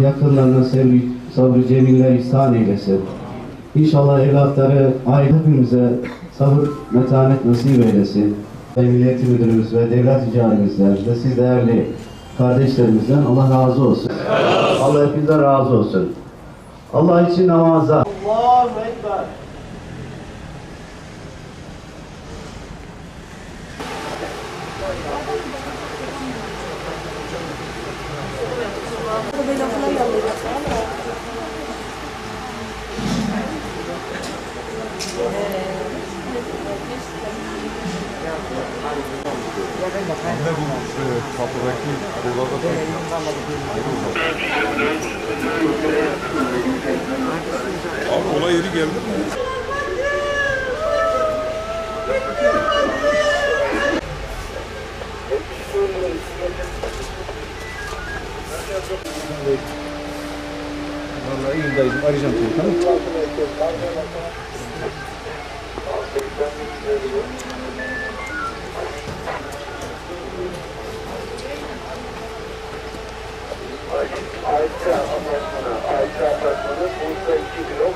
yakınlarına sevgi, sabrı cemiller ihsan eylesin. İnşallah evlatları aile hepimize sabır, metanet nasip eylesin. Emniyet Müdürümüz ve devlet icarimizden ve siz değerli kardeşlerimizden Allah razı olsun. Allah hepinizden razı olsun. Allah için namaza. Allahu Ekber. Abi olay yeri geldi mi? İyi dayıcım arayacağım seni tamam Ayça apartmanı, Ayça apartmanı, Bursa 2 kilo